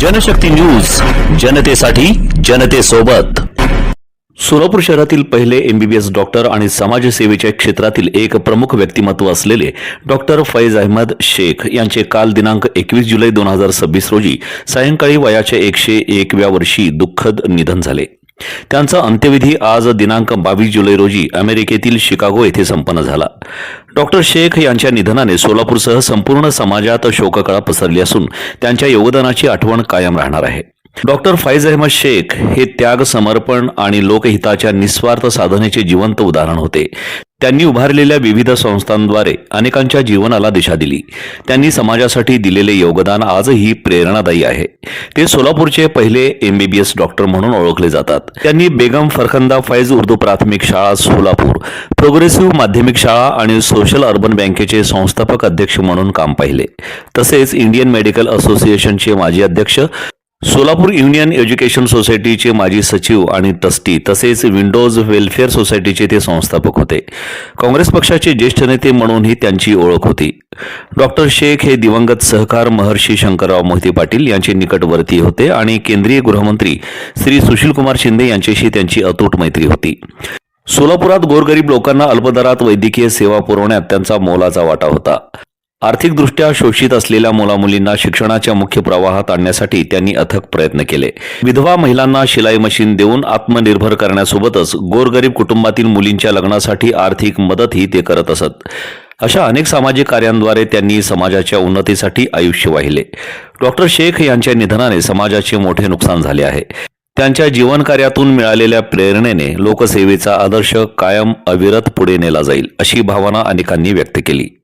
Janshakti news जनतेसाठी जनतेसोबत. सोलापूर शहरातील पहिले एमबीबीएस डॉक्टर आणि समाजसेवेच्या क्षेत्रातील एक प्रमुख व्यक्तिमत्व असलेले डॉक्टर फैज अहमद शेख यांचे काल दिनांक एकवीस जुलै दोन हजार सव्वीस रोजी सायंकाळी वयाच्या एकशे एकव्या वर्षी दुःखद निधन झाले. त्यांचा अंत्यविधी आज दिनांक बावीस जुलै रोजी अमेरिकेतील शिकागो येथे संपन्न झाला. डॉक्टर शेख यांच्या निधनाने सोलापूरसह संपूर्ण समाजात शोककळा पसरली असून त्यांच्या योगदानाची आठवण कायम राहणार आहे. डॉक्टर फैज अहमद शेख हे त्याग समर्पण आणि लोकहिताच्या निस्वार्थ साधनेचे जिवंत उदाहरण होते. त्यांनी उभारलेल्या विविध संस्थांद्वारे अनेकांच्या जीवनाला दिशा दिली. त्यांनी समाजासाठी दिलेले योगदान आजही प्रेरणादायी आहे. ते सोलापूरचे पहिले एमबीबीएस डॉक्टर म्हणून ओळखले जातात. त्यांनी बेगम फरखंदा फैज उर्दू प्राथमिक शाळा सोलापूर प्रोग्रेसिव्ह माध्यमिक शाळा आणि सोशल अर्बन बँकेचे संस्थापक अध्यक्ष म्हणून काम पाहिले. तसेच इंडियन मेडिकल असोसिएशनचे माजी अध्यक्ष सोलापूर युनियन एज्युकेशन सोसायटीचे माजी सचिव आणि ट्रस्टी तसेच विंडोज वेलफेअर सोसायटीचे ते संस्थापक होते. काँग्रेस पक्षाचे ज्येष्ठ नेते म्हणूनही त्यांची ओळख होती. डॉक्टर शेख हे दिवंगत सहकार महर्षी शंकरराव मोहिते पाटील यांचे निकटवर्ती होते आणि केंद्रीय गृहमंत्री श्री सुशीलकुमार शिंदे यांच्याशी त्यांची अतूट मैत्री होती. सोलापुरात गोरगरीब लोकांना अल्पदरात वैद्यकीय सेवा पुरवण्यात त्यांचा मोलाचा वाटा होता. आर्थिकदृष्ट्या शोषित असलेल्या मुलामुलींना शिक्षणाच्या मुख्य प्रवाहात आणण्यासाठी त्यांनी अथक प्रयत्न केले. विधवा महिलांना शिलाई मशीन देऊन आत्मनिर्भर करण्यासोबतच गोरगरीब कुटुंबातील मुलींच्या लग्नासाठी आर्थिक मदतही ते करत असत. अशा अनेक सामाजिक कार्यांद्वारे त्यांनी समाजाच्या उन्नतीसाठी आयुष्य वाहिले. डॉक्टर शेख यांच्या निधनाने समाजाचे मोठे नुकसान झाले आहे. त्यांच्या जीवनकार्यातून मिळालेल्या प्रेरणेने लोकसेवेचा आदर्श कायम अविरत पुढे नेला जाईल अशी भावना अनेकांनी व्यक्त केली.